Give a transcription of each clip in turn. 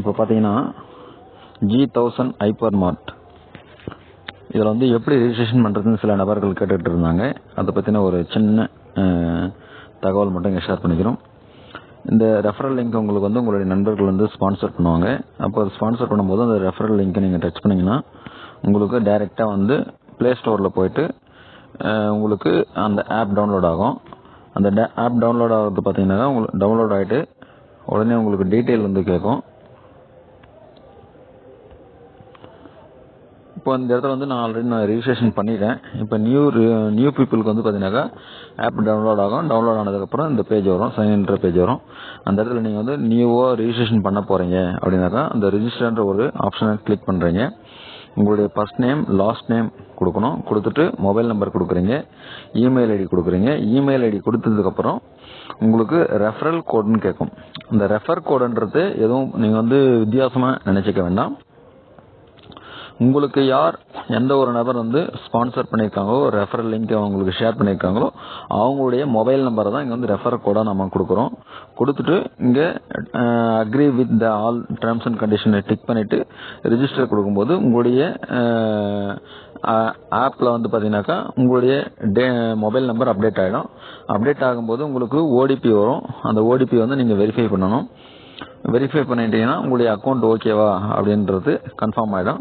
இப்போ பார்த்தீங்கன்னா G thousand hyper மார்ட் இதில் வந்து எப்படி ரிஜிஸ்ட்ரேஷன் பண்ணுறதுன்னு சில நபர்கள் கேட்டுகிட்டு இருந்தாங்க. அதை பற்றின ஒரு சின்ன தகவல் மட்டும் இங்கே ஷேர் பண்ணிக்கிறோம். இந்த ரெஃபரல் லிங்க் உங்களுக்கு வந்து உங்களுடைய நண்பர்கள் வந்து ஸ்பான்சர் பண்ணுவாங்க. அப்போ ஸ்பான்சர் பண்ணும்போது அந்த ரெஃபரல் லிங்க்கை நீங்கள் டச் பண்ணிங்கன்னா உங்களுக்கு டைரெக்டாக வந்து ப்ளே ஸ்டோரில் போயிட்டு உங்களுக்கு அந்த ஆப் டவுன்லோட் ஆகும். அந்த ஆப் டவுன்லோட் ஆகிறது பார்த்தீங்கன்னா உங்களுக்கு டவுன்லோட் ஆகிட்டு உடனே உங்களுக்கு டீட்டெயில் வந்து கேட்கும். இப்போ இந்த இடத்துல வந்து நான் ஆல்ரெடி நான் ரிஜிஸ்ட்ரேஷன் பண்ணிட்டேன். இப்போ நியூ நியூ பீப்புளுக்கு வந்து பார்த்தீங்கன்னாக்கா ஆப் டவுன்லோட் ஆகும். டவுன்லோட் ஆனதுக்கப்புறம் இந்த பேஜ் வரும். சைன்ன்ற பேஜ் வரும். அந்த இடத்துல நீங்கள் வந்து நியூவாக ரிஜிஸ்ட்ரேஷன் பண்ண போகிறீங்க அப்படின்னாக்கா அந்த ரிஜிஸ்டர்ன்ற ஒரு ஆப்ஷனை கிளிக் பண்ணுறீங்க உங்களுடைய ஃபர்ஸ்ட் நேம் லாஸ்ட் நேம் கொடுக்கணும். கொடுத்துட்டு மொபைல் நம்பர் கொடுக்குறீங்க. இமெயில் ஐடி கொடுக்குறீங்க. இமெயில் ஐடி கொடுத்ததுக்கப்புறம் உங்களுக்கு ரெஃபரல் கோடுன்னு கேட்கும். இந்த ரெஃபர் கோடுன்றது எதுவும் நீங்கள் வந்து வித்தியாசமாக நினச்சிக்க வேண்டாம். உங்களுக்கு யார் எந்த ஒரு நபர் வந்து ஸ்பான்சர் பண்ணியிருக்காங்களோ ரெஃபரல் லிங்க் அவங்களுக்கு ஷேர் பண்ணியிருக்காங்களோ அவங்களுடைய மொபைல் நம்பரை தான் இங்கே வந்து ரெஃபர் கோடாக நம்ம கொடுக்குறோம். கொடுத்துட்டு இங்கே agree with the all terms and கண்டிஷனை டிக் பண்ணிவிட்டு ரிஜிஸ்டர் கொடுக்கும்போது உங்களுடைய ஆப்பில் வந்து பார்த்தீங்கன்னாக்கா உங்களுடைய டே மொபைல் நம்பர் அப்டேட் ஆகிடும் அப்டேட் ஆகும்போது உங்களுக்கு ஓடிபி வரும். அந்த ஓடிபி வந்து நீங்கள் வெரிஃபை பண்ணணும். வெரிஃபை பண்ணிட்டீங்கன்னா உங்களுடைய அக்கௌண்ட் ஓகேவா அப்படின்றது கன்ஃபார்ம் ஆகிடும்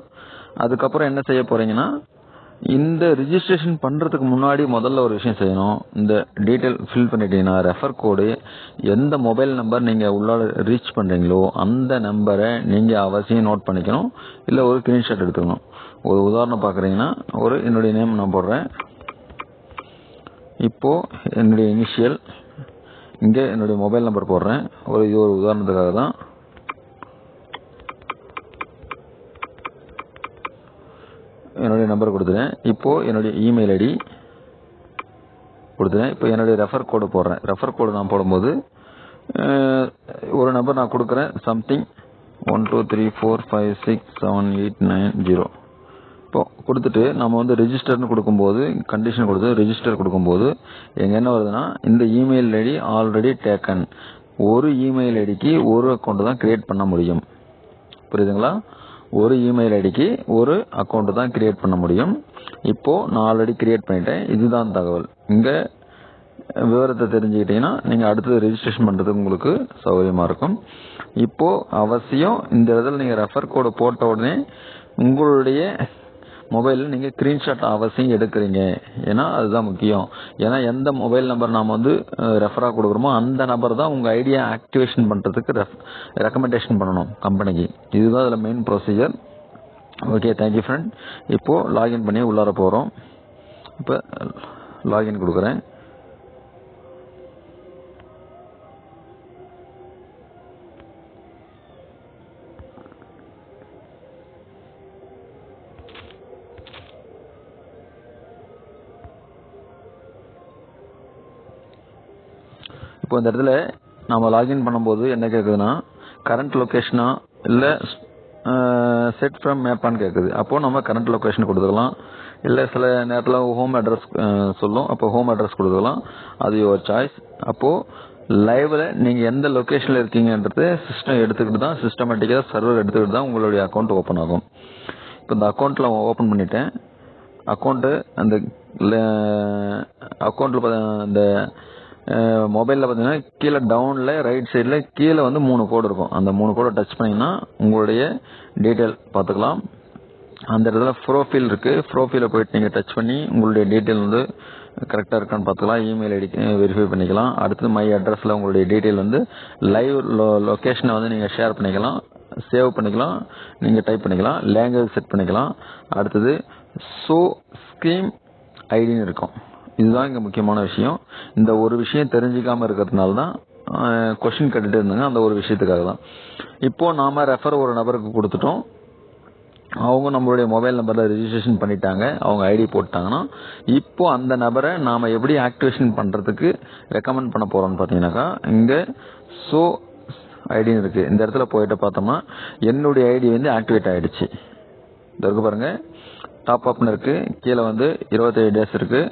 அதுக்கப்புறம் என்ன செய்ய போறீங்கன்னா இந்த ரிஜிஸ்ட்ரேஷன் பண்ணுறதுக்கு முன்னாடி முதல்ல ஒரு விஷயம் செய்யணும். இந்த டீட்டெயில் ஃபில் பண்ணிட்டீங்கன்னா ரெஃபர் கோடு எந்த மொபைல் நம்பர் நீங்கள் உள்ளார ரீச் பண்ணுறீங்களோ அந்த நம்பரை நீங்கள் அவசியம் நோட் பண்ணிக்கணும். இல்லை ஒரு ஸ்க்ரீன்ஷாட் எடுத்துக்கணும். ஒரு உதாரணம் பார்க்குறீங்கன்னா ஒரு என்னுடைய நேம் நான் போடுறேன். இப்போ என்னுடைய இனிஷியல் இங்கே என்னுடைய மொபைல் நம்பர் போடுறேன். ஒரு இது ஒரு உதாரணத்துக்காக தான். என்னுடைய நம்பர் கொடுத்துறேன் இப்போ என்னுடைய இமெயில் ஐடி கொடுத்துறேன் இப்போ என்னுடைய ரெஃபர் கோடு போடுறேன். ரெஃபர் கோடு நான் போடும்போது ஒரு நம்பர் நான் கொடுக்குறேன். Something one two three four five six seven eight nine zero இப்போ கொடுத்துட்டு நம்ம வந்து ரெஜிஸ்டர்னு கொடுக்கும்போது கண்டிஷன் கொடுத்து ரெஜிஸ்டர் கொடுக்கும்போது எங்கே என்ன வருதுன்னா இந்த இமெயில் ஐடி ஆல்ரெடி டேக்கன் ஒரு இமெயில் ஐடிக்கு ஒரு அக்கௌண்ட் தான் கிரியேட் பண்ண முடியும். புரியுதுங்களா? ஒரு இமெயில் ஐடிக்கு ஒரு அக்கௌண்ட்டு தான் கிரியேட் பண்ண முடியும். இப்போது நான் ஆல்ரெடி கிரியேட் பண்ணிட்டேன். இதுதான் தகவல். இங்கே விவரத்தை தெரிஞ்சுக்கிட்டீங்கன்னா நீங்கள் அடுத்தது ரெஜிஸ்ட்ரேஷன் பண்ணுறது உங்களுக்கு சௌகரியமாக இருக்கும். இப்போது அவசியம் இந்த இடத்துல நீங்கள் ரெஃபர் கோடு போட்ட உடனே உங்களுடைய மொபைலில் நீங்கள் ஸ்க்ரீன்ஷாட் அவசியம் எடுக்கிறீங்க. ஏன்னா அதுதான் முக்கியம். ஏன்னா எந்த மொபைல் நம்பர் நாம் வந்து ரெஃபராக கொடுக்குறோமோ அந்த நம்பர் தான் உங்கள் ஐடியா ஆக்டிவேஷன் பண்ணுறதுக்கு ரெஃப் ரெக்கமெண்டேஷன் பண்ணணும் கம்பெனிக்கு இதுதான் அதில் main procedure okay thank you friend இப்போது லாகின் பண்ணி உள்ளார போகிறோம் இப்போ லாகின் கொடுக்குறேன். இப்போ இந்த இடத்துல நம்ம லாகின் பண்ணும்போது என்ன கேட்குதுன்னா கரண்ட் லொக்கேஷனா இல்லை செட் ஃப்ரம் மேப்பான்னு கேட்குது அப்போ நம்ம கரண்ட் லொக்கேஷன் கொடுத்துக்கலாம். இல்லை சில நேரத்தில் ஹோம் அட்ரஸ் சொல்லும். அப்போ ஹோம் அட்ரஸ் கொடுத்துக்கலாம். அது யுவர் சாய்ஸ் அப்போது லைவில் நீங்கள் எந்த லொக்கேஷனில் இருக்கீங்கன்றது சிஸ்டம் எடுத்துக்கிட்டு தான் சிஸ்டமேட்டிக்காக சர்வர் எடுத்துக்கிட்டு தான் உங்களுடைய அக்கௌண்ட் ஓப்பன் ஆகும். இப்போ இந்த அக்கௌண்ட்டில் ஓப்பன் பண்ணிட்டேன். அக்கௌண்ட்டு அந்த அக்கௌண்ட்டில் அந்த மொபைலில் பார்த்தீங்கன்னா கீழே டவுனில் ரைட் சைடில் கீழே வந்து மூணு கோடு இருக்கும். அந்த மூணு கோடை டச் பண்ணிங்கன்னா உங்களுடைய டீட்டெயில் பார்த்துக்கலாம். அந்த இடத்துல ப்ரோஃபைல் இருக்குது ப்ரோஃபைல போயிட்டு நீங்கள் டச் பண்ணி உங்களுடைய டீட்டெயில் வந்து கரெக்டாக இருக்கான்னு பார்த்துக்கலாம். இமெயில் ஐடி வெரிஃபை பண்ணிக்கலாம். அடுத்து மை அட்ரஸில் உங்களுடைய டீட்டெயில் வந்து லைவ் லொக்கேஷனை வந்து நீங்கள் ஷேர் பண்ணிக்கலாம். சேவ் பண்ணிக்கலாம். நீங்கள் டைப் பண்ணிக்கலாம். லேங்குவேஜ் செட் பண்ணிக்கலாம். அடுத்தது ஸோ ஸ்கீம் ஐடின்னு இருக்கும். இதுதான் இங்கே முக்கியமான விஷயம். இந்த ஒரு விஷயம் தெரிஞ்சுக்காம இருக்கிறதுனால தான் கொஷின் கேட்டுட்டு இருந்தாங்க. அந்த ஒரு விஷயத்துக்காக தான். இப்போ நாம ரெஃபர் ஒரு நபருக்கு கொடுத்துட்டோம். அவங்க நம்மளுடைய மொபைல் நம்பரில் ரிஜிஸ்ட்ரேஷன் பண்ணிட்டாங்க. அவங்க ஐடி போட்டாங்கன்னா இப்போ அந்த நபரை நாம எப்படி ஆக்டிவேஷன் பண்றதுக்கு ரெக்கமெண்ட் பண்ண போறோம்னு பார்த்தீங்கன்னாக்கா இங்க சோ ஐடின்னு இருக்கு. இந்த இடத்துல போயிட்டு பார்த்தோம்னா என்னுடைய ஐடி வந்து ஆக்டிவேட் ஆயிடுச்சு. இந்த பாருங்க. டாப் அப்னு இருக்குது கீழே வந்து இருபத்தேழு டேஸ் இருக்குது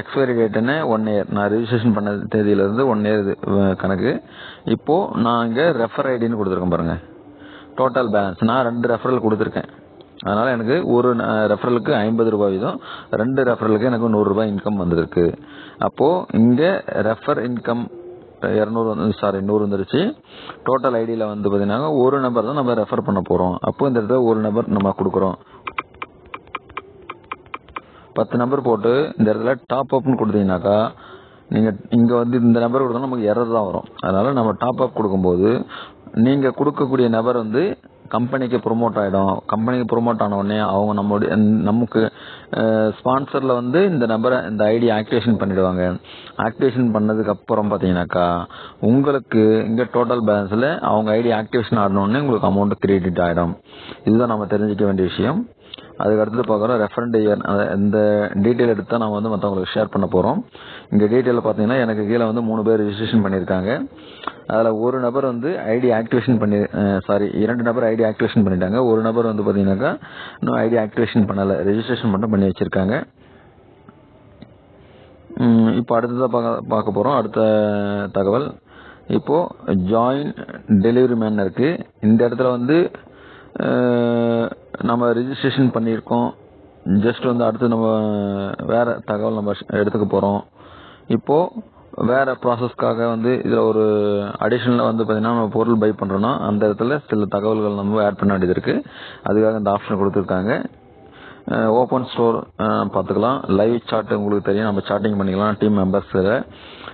எக்ஸ்பைரி டேட்டுன்னு ஒன் இயர் நான் ரிஜிஸ்ட்ரேஷன் பண்ண தேதியிலேருந்து ஒன் இயர் கணக்கு. இப்போது நான் இங்கே ரெஃபர் ஐடின்னு கொடுத்துருக்கேன் பாருங்கள் டோட்டல் பேலன்ஸ் நான் ரெண்டு ரெஃபரல் கொடுத்துருக்கேன். அதனால் எனக்கு ஒரு ரெஃபரலுக்கு ஐம்பது ரூபாய் வீதம். ரெண்டு ரெஃபரலுக்கு எனக்கு நூறுரூபா இன்கம் வந்திருக்கு. அப்போது இங்கே ரெஃபர் இன்கம் இரநூறு வந்து சாரி நூறு வந்துருச்சு. டோட்டல் ஐடியில் வந்து பார்த்தீங்கன்னா ஒரு நம்பர் தான் நம்ம ரெஃபர் பண்ண போகிறோம் அப்போ இந்த இடத்துல ஒரு நம்பர் நம்ம கொடுக்குறோம். பத்து நம்பர் போட்டு இந்த இடத்துல டாப் அப்னு கொடுத்தீங்கன்னாக்கா நீங்கள் இங்கே வந்து இந்த நம்பர் கொடுத்தா நமக்கு எரர் தான் வரும். அதனால் நம்ம டாப் அப் கொடுக்கும்போது நீங்கள் கொடுக்கக்கூடிய நபர் வந்து கம்பெனிக்கு ப்ரொமோட் ஆகிடும் கம்பெனிக்கு ப்ரொமோட் ஆன உடனே அவங்க நம்மளுடைய நமக்கு ஸ்பான்சரில் வந்து இந்த நம்பரை இந்த ஐடி ஆக்டிவேஷன் பண்ணிவிடுவாங்க ஆக்டிவேஷன் பண்ணதுக்கு அப்புறம் பார்த்தீங்கன்னாக்கா உங்களுக்கு இங்கே டோட்டல் பேலன்ஸில் அவங்க ஐடி ஆக்டிவேஷன் ஆடணுன்னே உங்களுக்கு அமௌண்ட் கிரெடிட் ஆகிடும் இதுதான் நம்ம தெரிஞ்சுக்க வேண்டிய விஷயம். அதுக்கு அடுத்து பார்க்குறோம் ரெஃபரண்ட் இயர் இந்த டீட்டெயில் எடுத்து தான் நம்ம வந்து மற்றவங்களுக்கு ஷேர் பண்ண போகிறோம் இங்கே டீட்டெயில் பார்த்தீங்கன்னா எனக்கு கீழே வந்து மூணு பேர் ரிஜிஸ்ட்ரேஷன் பண்ணியிருக்காங்க அதில் ஒரு நபர் வந்து ஐடி ஆக்டிவேஷன் பண்ணி சாரி இரண்டு நபர் ஐடி ஆக்டிவேஷன் பண்ணிட்டாங்க. ஒரு நபர் வந்து பார்த்தீங்கன்னாக்கா இன்னும் ஐடி ஆக்டிவேஷன் பண்ணலை. ரெஜிஸ்ட்ரேஷன் மட்டும் பண்ணி வச்சுருக்காங்க. இப்போ அடுத்ததாக பார்க்க பார்க்க போகிறோம் அடுத்த தகவல். இப்போது ஜாயின் டெலிவரி மேன் இருக்குது இந்த இடத்துல வந்து நம்ம ரிஜிஸ்ட்ரேஷன் பண்ணியிருக்கோம். ஜஸ்ட் வந்து அடுத்து நம்ம வேற தகவல் நம்ம எடுத்துக்க போகிறோம் இப்போது வேற ப்ராசஸ்க்காக வந்து இதில் ஒரு அடிஷ்னலாக வந்து பார்த்திங்கன்னா நம்ம பொருள் பை பண்ணுறோன்னா அந்த இடத்துல சில தகவல்கள் நம்ம ஆட் பண்ண வேண்டியது இருக்குது அதுக்காக இந்த ஆப்ஷன் கொடுத்துருக்காங்க. ஓப்பன் ஸ்டோர் பார்த்துக்கலாம். லைவ் சார்ட் உங்களுக்கு தெரியும். நம்ம சார்ட்டிங் பண்ணிக்கலாம். Team மெம்பர்ஸில்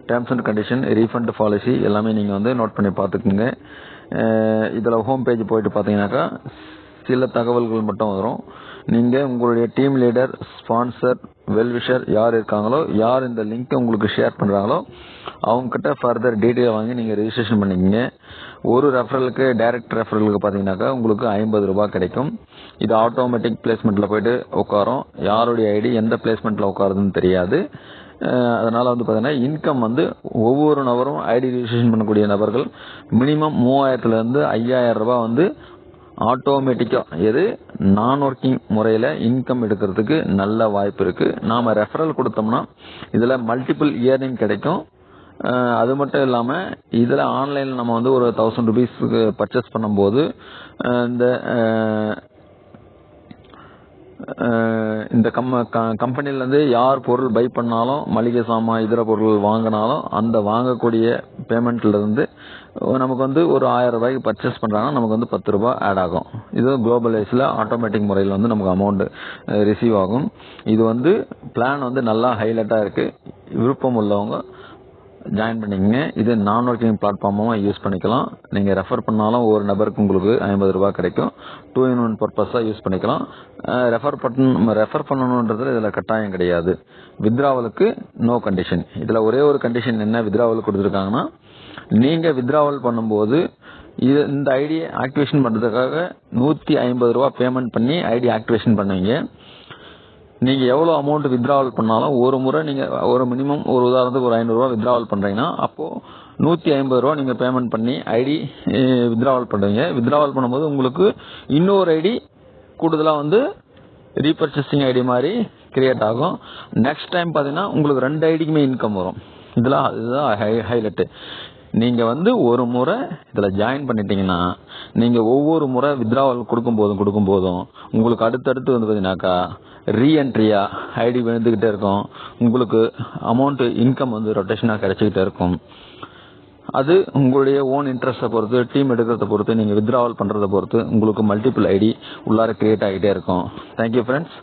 terms and condition refund policy எல்லாமே நீங்கள் வந்து நோட் பண்ணி பார்த்துக்குங்க. இதில் ஹோம் பேஜ் போயிட்டு பார்த்தீங்கன்னாக்கா சில தகவல்கள் மட்டும் வரும். நீங்கள் உங்களுடைய டீம் லீடர் ஸ்பான்சர் வெல்விஷர் யார் இருக்காங்களோ யார் இந்த லிங்க்கை உங்களுக்கு ஷேர் பண்ணுறாங்களோ அவங்கக்கிட்ட ஃபர்தர் டீட்டெயில் வாங்கி நீங்கள் ரிஜிஸ்ட்ரேஷன் பண்ணிக்கிங்க. ஒரு ரெஃபரலுக்கு டைரக்ட் ரெஃபரலுக்கு பார்த்தீங்கன்னாக்கா உங்களுக்கு ஐம்பது ரூபா கிடைக்கும். இது ஆட்டோமேட்டிக் பிளேஸ்மெண்ட்டில் போயிட்டு உட்காரும். யாருடைய ஐடி எந்த பிளேஸ்மெண்ட்டில் உட்காருதுன்னு தெரியாது. அதனால் வந்து பார்த்தீங்கன்னா இன்கம் வந்து ஒவ்வொரு நபரும் ஐடி ரிஜிஸ்ட்ரேஷன் பண்ணக்கூடிய நபர்கள் மினிமம் மூவாயிரத்துலேருந்து ஐயாயிரம் ரூபாய் வந்து ஆட்டோமேட்டிக்காக எது? நான் ஒர்க்கிங் முறையில் இன்கம் எடுக்கிறதுக்கு நல்ல வாய்ப்பு இருக்குது நாம் ரெஃபரல் கொடுத்தோம்னா இதில் மல்டிபிள் இயர்னிங் கிடைக்கும். அது மட்டும் இல்லாமல் இதில் ஆன்லைனில் நம்ம வந்து ஒரு தௌசண்ட் ருபீஸுக்கு பர்ச்சேஸ் பண்ணும்போது இந்த இந்த கம் கம்பெனிலேருந்து யார் பொருள் பை பண்ணாலும் மளிகை சாமான் இதர பொருள் வாங்கினாலும் அந்த வாங்கக்கூடிய பேமெண்ட்லேருந்து நமக்கு வந்து ஒரு ஆயிரம் ரூபாய்க்கு பர்ச்சேஸ் பண்ணுறாங்கன்னா நமக்கு வந்து பத்து ரூபா ஆட் ஆகும். இது குளோபலைஸில் ஆட்டோமேட்டிக் முறையில் வந்து நமக்கு அமௌண்ட் ரிசீவ் ஆகும். இது வந்து பிளான் வந்து நல்லா ஹைலைட்டாக இருக்குது விருப்பம் உள்ளவங்க ஜாயின் பண்ணிக்கங்க. இது நான் ஒர்க்கிங் பிளாட்ஃபார்மும் யூஸ் பண்ணிக்கலாம். நீங்கள் ரெஃபர் பண்ணாலும் ஒரு நபருக்கு உங்களுக்கு ஐம்பது ரூபா கிடைக்கும். டூ இன் ஒன் பர்பஸாக யூஸ் பண்ணிக்கலாம். ரெஃபர் பண்ண ரெஃபர் பண்ணணுன்றது இதில் கட்டாயம் கிடையாது. வித்ராவலுக்கு நோ கண்டிஷன் இதில் ஒரே ஒரு கண்டிஷன் என்ன வித்ராவல் கொடுத்துருக்காங்கன்னா நீங்கள் வித்ராவல் பண்ணும்போது இது இந்த ஐடி ஆக்டிவேஷன் பண்ணுறதுக்காக நூற்றி ஐம்பது ரூபா பேமெண்ட் பண்ணி ஐடி ஆக்டிவேஷன் பண்ணுவீங்க. நீங்கள் எவ்வளோ அமௌண்ட் வித்ராவல் பண்ணாலும் ஒரு முறை நீங்கள் ஒரு மினிமம் ஒரு உதாரணத்துக்கு ஒரு ஐநூறுரூவா வித்ராவல் பண்ணுறீங்கன்னா அப்போது நூற்றி ஐம்பது ரூபா நீங்கள் பேமெண்ட் பண்ணி ஐடி வித்ராவல் பண்ணுறீங்க வித்ராவல் பண்ணும்போது உங்களுக்கு இன்னொரு ஐடி கூடுதலாக வந்து ரீபர்ச்சேசிங் ஐடி மாதிரி கிரியேட் ஆகும். நெக்ஸ்ட் டைம் பார்த்தீங்கன்னா உங்களுக்கு ரெண்டு ஐடிக்குமே இன்கம் வரும். இதெல்லாம் அதுதான் ஹைலைட்டு நீங்க வந்து ஒரு முறை இதில் ஜாயின் பண்ணிட்டீங்கன்னா நீங்க ஒவ்வொரு முறை வித்ராவல் கொடுக்கும் போதும் கொடுக்கும் போதும் உங்களுக்கு அடுத்தடுத்து வந்து பார்த்தீங்கன்னாக்கா ரீஎன்ட்ரியா ஐடி விழுந்துகிட்டே இருக்கும். உங்களுக்கு அமௌண்ட்டு இன்கம் வந்து ரொட்டேஷனாக கிடைச்சிக்கிட்டே இருக்கும். அது உங்களுடைய ஓன் இன்ட்ரெஸ்ட்டை பொறுத்து டீம் எடுக்கிறத பொறுத்து நீங்கள் வித்ராவல் பண்ணுறதை பொறுத்து உங்களுக்கு மல்டிபிள் ஐடி உள்ளார கிரியேட் ஆகிட்டே இருக்கும். Thank you friends